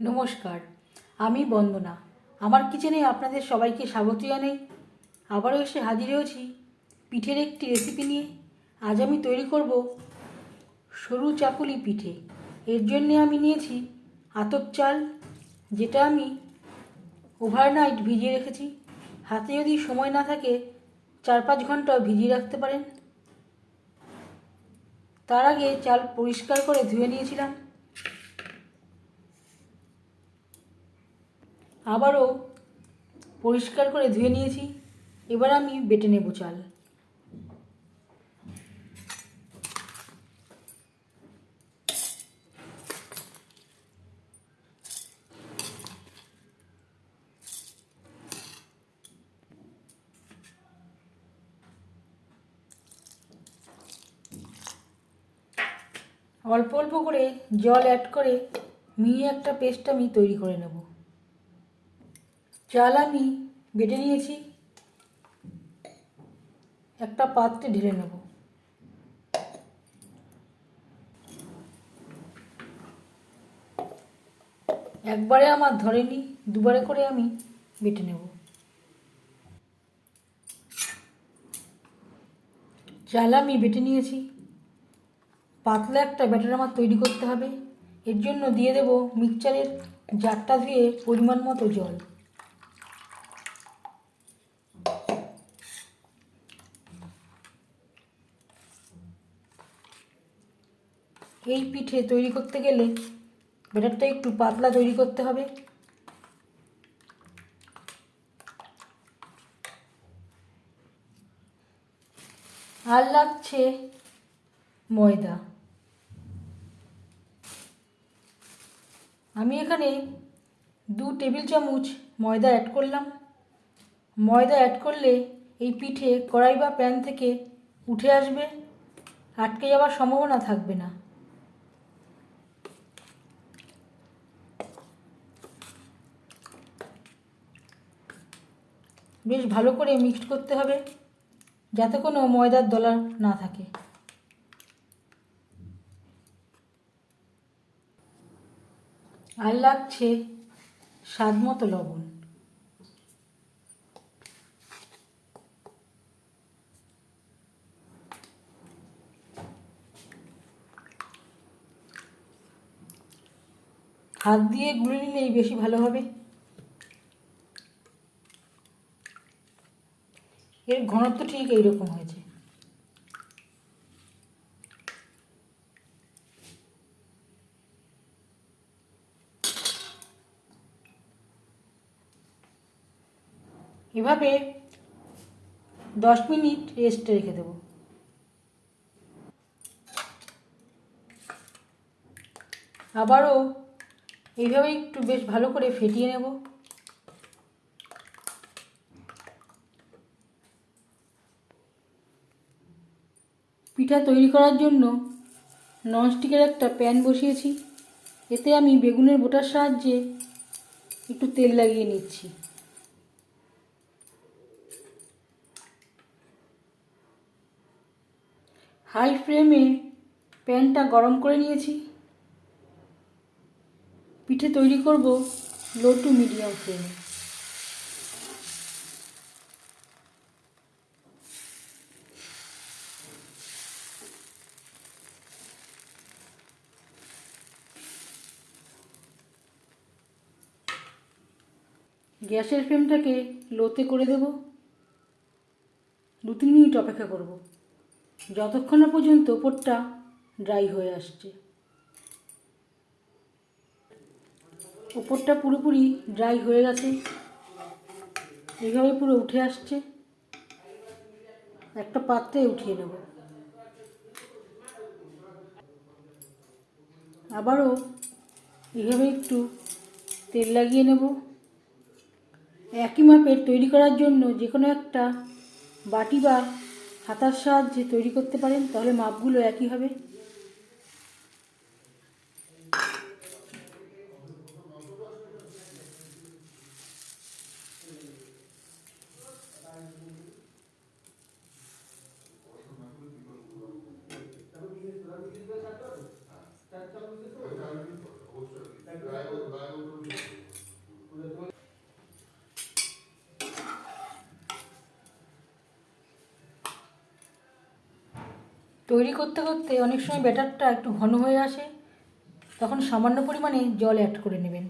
নমস্কার, আমি বন্দনা। আমার কিচেনে আপনাদের সবাইকে স্বাগত জানাই। আবারও এসে হাজির হয়েছি পিঠের একটি রেসিপি নিয়ে। আজ আমি তৈরি করব সরু চাকুলি পিঠে। এর জন্যে আমি নিয়েছি আতপ চাল, যেটা আমি ওভারনাইট ভিজিয়ে রেখেছি। হাতে যদি সময় না থাকে চার পাঁচ ঘণ্টা ভিজিয়ে রাখতে পারেন। তার আগে চাল পরিষ্কার করে ধুয়ে নিয়েছিলাম। আবারও পরিষ্কার করে ধুয়ে নিয়েছি। এবার আমি বেটে নেব চাল। অল্প অল্প করে জল অ্যাড করে মিহি একটা পেস্ট আমি তৈরি করে নেব। চাল আমি বেটে নিয়েছি। একটা পাত্রে ঢেলে নেব। একবারে আমার ধরেনি, দুবারে করে আমি বেটে নেব। চাল আমি বেটে নিয়েছি। পাতলা একটা ব্যাটার আমার তৈরি করতে হবে। এর জন্য দিয়ে দেব মিক্সচারের জারটা ধুয়ে পরিমাণ মতো জল। এই পিঠে তৈরি করতে গেলে ব্যাটারটা একটু পাতলা তৈরি করতে হবে। আর লাগছে ময়দা। আমি এখানে দু টেবিল চামচ ময়দা অ্যাড করলাম। ময়দা অ্যাড করলে এই পিঠে কড়াই বা প্যান থেকে উঠে আসবে, আটকে যাওয়ার সম্ভাবনা থাকবে না। বেশ ভালো করে মিক্সড করতে হবে, যাতে কোনো ময়দার দলা না থাকে। আর লাগছে স্বাদ মতো লবণ। হাত দিয়ে গুলে নিলেই বেশি ভালো হবে। এর ঘনত্ব ঠিক এইরকম হয়েছে। এভাবে দশ মিনিট রেস্টে রেখে দেব। আবারও এইভাবে একটু বেশ ভালো করে ফেটিয়ে নেব। পিঠা তৈরি করার জন্য ননস্টিকের একটা প্যান বসিয়েছি। এতে আমি বেগুনের বোটার সাহায্যে একটু তেল লাগিয়ে নিচ্ছি। হাই ফ্লেমে প্যানটা গরম করে নিয়েছি। পিঠে তৈরি করব লো টু মিডিয়াম ফ্লেমে। গ্যাসের ফ্লেমটাকে লোতে করে দেব। দু তিন মিনিট অপেক্ষা করব। যতক্ষণ না পর্যন্ত ওপরটা ড্রাই হয়ে আসছে। ওপরটা পুরোপুরি ড্রাই হয়ে গেছে। এইভাবে পুরো উঠে আসছে। একটা পাত্রে উঠিয়ে নেব। আবারও এইভাবে একটু তেল লাগিয়ে নেব। একই মাপের তৈরি করার জন্য যে কোনো একটা বাটি বা হাতার সাহায্যে তৈরি করতে পারেন, তাহলে মাপগুলো একই হবে। তৈরি করতে করতে অনেক সময় ব্যাটারটা একটু ঘন হয়ে আসে, তখন সামান্য পরিমাণে জল অ্যাড করে নেবেন।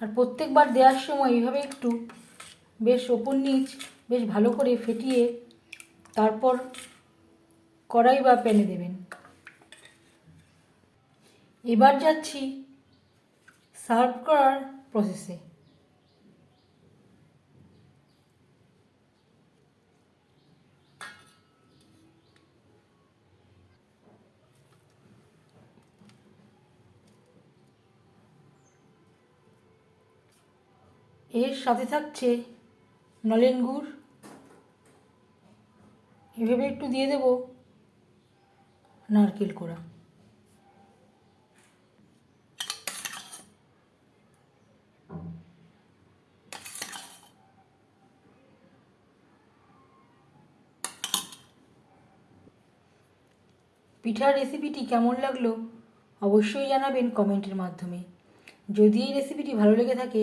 আর প্রত্যেকবার দেওয়ার সময় এইভাবে একটু বেশ ওপর নিচ বেশ ভালো করে ফেটিয়ে তারপর কড়াই বা প্যানে দেবেন। এবার যাচ্ছি সার্ভ করার প্রসেসে এর সাথে থাকছে নলেন গুড়। এভাবে একটু দিয়ে দেব নারকেল কোড়া। পিঠার রেসিপিটি কেমন লাগল অবশ্যই জানাবেন কমেন্টের মাধ্যমে। যদি এই রেসিপিটি ভালো লেগে থাকে